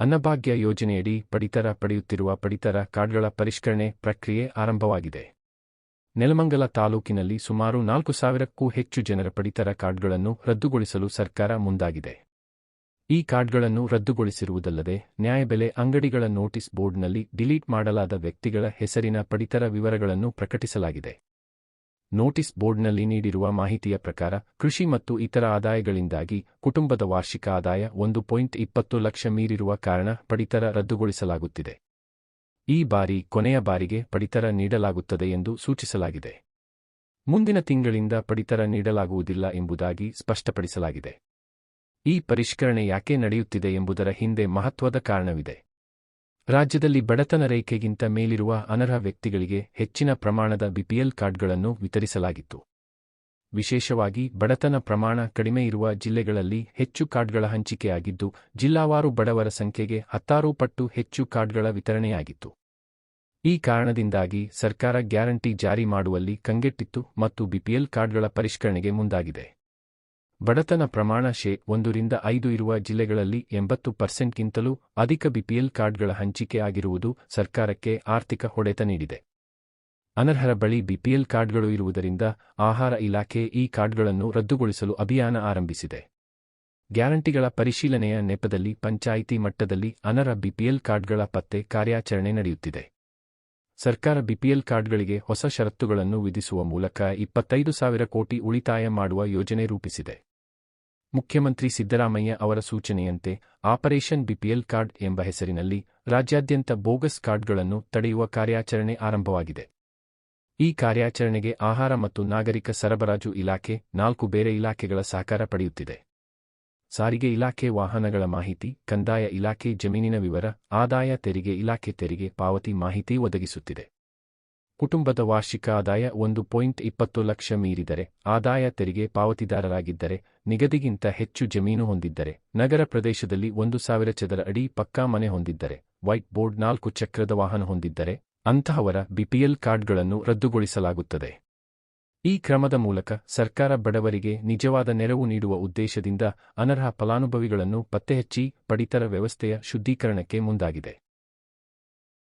ಅನ್ನಭಾಗ್ಯ ಯೋಜನೆಯಡಿ ಪಡಿತರ ಪಡೆಯುತ್ತಿರುವ ಪಡಿತರ ಕಾರ್ಡ್ಗಳ ಪರಿಷ್ಕರಣೆ ಪ್ರಕ್ರಿಯೆ ಆರಂಭವಾಗಿದೆ. ನೆಲಮಂಗಲ ತಾಲೂಕಿನಲ್ಲಿ ಸುಮಾರು ನಾಲ್ಕು ಸಾವಿರಕ್ಕೂ ಹೆಚ್ಚು ಜನರ ಪಡಿತರ ಕಾರ್ಡ್ಗಳನ್ನು ರದ್ದುಗೊಳಿಸಲು ಸರ್ಕಾರ ಮುಂದಾಗಿದೆ. ಈ ಕಾರ್ಡ್ಗಳನ್ನು ರದ್ದುಗೊಳಿಸಿರುವುದಲ್ಲದೆ ನ್ಯಾಯಬೆಲೆ ಅಂಗಡಿಗಳ ನೋಟಿಸ್ ಬೋರ್ಡ್ನಲ್ಲಿ ಡಿಲೀಟ್ ಮಾಡಲಾದ ವ್ಯಕ್ತಿಗಳ ಹೆಸರಿನ ಪಡಿತರ ವಿವರಗಳನ್ನು ಪ್ರಕಟಿಸಲಾಗಿದೆ. ನೋಟಿಸ್ ಬೋರ್ಡ್ನಲ್ಲಿ ನೀಡಿರುವ ಮಾಹಿತಿಯ ಪ್ರಕಾರ, ಕೃಷಿ ಮತ್ತು ಇತರ ಆದಾಯಗಳಿಂದಾಗಿ ಕುಟುಂಬದ ವಾರ್ಷಿಕ ಆದಾಯ ಒಂದು ಪಾಯಿಂಟ್ ಇಪ್ಪತ್ತು ಲಕ್ಷ ಮೀರಿರುವ ಕಾರಣ ಪಡಿತರ ರದ್ದುಗೊಳಿಸಲಾಗುತ್ತಿದೆ. ಈ ಬಾರಿ ಕೊನೆಯ ಬಾರಿಗೆ ಪಡಿತರ ನೀಡಲಾಗುತ್ತದೆ ಎಂದು ಸೂಚಿಸಲಾಗಿದೆ. ಮುಂದಿನ ತಿಂಗಳಿಂದ ಪಡಿತರ ನೀಡಲಾಗುವುದಿಲ್ಲ ಎಂಬುದಾಗಿ ಸ್ಪಷ್ಟಪಡಿಸಲಾಗಿದೆ. ಈ ಪರಿಷ್ಕರಣೆ ಯಾಕೆ ನಡೆಯುತ್ತಿದೆ ಎಂಬುದರ ಹಿಂದೆ ಮಹತ್ವದ ಕಾರಣವಿದೆ. ರಾಜ್ಯದಲ್ಲಿ ಬಡತನ ರೇಖೆಗಿಂತ ಮೇಲಿರುವ ಅನರ್ಹ ವ್ಯಕ್ತಿಗಳಿಗೆ ಹೆಚ್ಚಿನ ಪ್ರಮಾಣದ ಬಿಪಿಎಲ್ ಕಾರ್ಡ್ಗಳನ್ನು ವಿತರಿಸಲಾಗಿತ್ತು. ವಿಶೇಷವಾಗಿ ಬಡತನ ಪ್ರಮಾಣ ಕಡಿಮೆ ಇರುವ ಜಿಲ್ಲೆಗಳಲ್ಲಿ ಹೆಚ್ಚು ಕಾರ್ಡ್ಗಳ ಹಂಚಿಕೆಯಾಗಿದ್ದು, ಜಿಲ್ಲಾವಾರು ಬಡವರ ಸಂಖ್ಯೆಗೆ ಹತ್ತಾರು ಪಟ್ಟು ಹೆಚ್ಚು ಕಾರ್ಡ್ಗಳ ವಿತರಣೆಯಾಗಿತ್ತು. ಈ ಕಾರಣದಿಂದಾಗಿ ಸರ್ಕಾರ ಗ್ಯಾರಂಟಿ ಜಾರಿ ಮಾಡುವಲ್ಲಿ ಕಂಗೆಟ್ಟಿತ್ತು ಮತ್ತು ಬಿಪಿಎಲ್ ಕಾರ್ಡ್ಗಳ ಪರಿಷ್ಕರಣೆಗೆ ಮುಂದಾಗಿದೆ. ಬಡತನ ಪ್ರಮಾಣ ಶೇ ಒಂದರಿಂದ ಐದು ಇರುವ ಜಿಲ್ಲೆಗಳಲ್ಲಿ ಎಂಬತ್ತು ಪರ್ಸೆಂಟ್ಗಿಂತಲೂ ಅಧಿಕ ಬಿಪಿಎಲ್ ಕಾರ್ಡ್ಗಳ ಹಂಚಿಕೆ ಆಗಿರುವುದು ಸರ್ಕಾರಕ್ಕೆ ಆರ್ಥಿಕ ಹೊಡೆತ ನೀಡಿದೆ. ಅನರ್ಹರ ಬಳಿ ಬಿಪಿಎಲ್ ಕಾರ್ಡ್ಗಳು ಇರುವುದರಿಂದ ಆಹಾರ ಇಲಾಖೆ ಈ ಕಾರ್ಡ್ಗಳನ್ನು ರದ್ದುಗೊಳಿಸಲು ಅಭಿಯಾನ ಆರಂಭಿಸಿದೆ. ಗ್ಯಾರಂಟಿಗಳ ಪರಿಶೀಲನೆಯ ನೆಪದಲ್ಲಿ ಪಂಚಾಯಿತಿ ಮಟ್ಟದಲ್ಲಿ ಅನರ್ಹ ಬಿಪಿಎಲ್ ಕಾರ್ಡ್ಗಳ ಪತ್ತೆ ಕಾರ್ಯಾಚರಣೆ ನಡೆಯುತ್ತಿದೆ. ಸರ್ಕಾರ ಬಿಪಿಎಲ್ ಕಾರ್ಡ್ಗಳಿಗೆ ಹೊಸ ಷರತ್ತುಗಳನ್ನು ವಿಧಿಸುವ ಮೂಲಕ ಇಪ್ಪತ್ತೈದು ಸಾವಿರ ಕೋಟಿ ಉಳಿತಾಯ ಮಾಡುವ ಯೋಜನೆ ರೂಪಿಸಿದೆ. ಮುಖ್ಯಮಂತ್ರಿ ಸಿದ್ದರಾಮಯ್ಯ ಅವರ ಸೂಚನೆಯಂತೆ ಆಪರೇಷನ್ ಬಿಪಿಎಲ್ ಕಾರ್ಡ್ ಎಂಬ ಹೆಸರಿನಲ್ಲಿ ರಾಜ್ಯಾದ್ಯಂತ ಬೋಗಸ್ ಕಾರ್ಡ್ಗಳನ್ನು ತಡೆಯುವ ಕಾರ್ಯಾಚರಣೆ ಆರಂಭವಾಗಿದೆ. ಈ ಕಾರ್ಯಾಚರಣೆಗೆ ಆಹಾರ ಮತ್ತು ನಾಗರಿಕ ಸರಬರಾಜು ಇಲಾಖೆ ನಾಲ್ಕು ಬೇರೆ ಇಲಾಖೆಗಳ ಸಹಕಾರ ಪಡೆಯುತ್ತಿದೆ. ಸಾರಿಗೆ ಇಲಾಖೆ ವಾಹನಗಳ ಮಾಹಿತಿ, ಕಂದಾಯ ಇಲಾಖೆ ಜಮೀನಿನ ವಿವರ, ಆದಾಯ ತೆರಿಗೆ ಇಲಾಖೆ ತೆರಿಗೆ ಪಾವತಿ ಮಾಹಿತಿ ಒದಗಿಸುತ್ತಿದೆ. ಕುಟುಂಬದ ವಾರ್ಷಿಕ ಆದಾಯ ಒಂದು ಪಾಯಿಂಟ್ ಇಪ್ಪತ್ತು ಲಕ್ಷ ಮೀರಿದರೆ, ಆದಾಯ ತೆರಿಗೆ ಪಾವತಿದಾರರಾಗಿದ್ದರೆ, ನಿಗದಿಗಿಂತ ಹೆಚ್ಚು ಜಮೀನು ಹೊಂದಿದ್ದರೆ, ನಗರ ಪ್ರದೇಶದಲ್ಲಿ ಒಂದು ಸಾವಿರ ಚದರ ಅಡಿ ಪಕ್ಕಾ ಮನೆ ಹೊಂದಿದ್ದರೆ, ವೈಟ್ ಬೋರ್ಡ್ ನಾಲ್ಕು ಚಕ್ರದ ವಾಹನ ಹೊಂದಿದ್ದರೆ, ಅಂತಹವರ ಬಿಪಿಎಲ್ ಕಾರ್ಡ್ಗಳನ್ನು ರದ್ದುಗೊಳಿಸಲಾಗುತ್ತದೆ. ಈ ಕ್ರಮದ ಮೂಲಕ ಸರ್ಕಾರ ಬಡವರಿಗೆ ನಿಜವಾದ ನೆರವು ನೀಡುವ ಉದ್ದೇಶದಿಂದ ಅನರ್ಹ ಫಲಾನುಭವಿಗಳನ್ನು ಪತ್ತೆಹಚ್ಚಿ ಪಡಿತರ ವ್ಯವಸ್ಥೆಯ ಶುದ್ಧೀಕರಣಕ್ಕೆ ಮುಂದಾಗಿದೆ.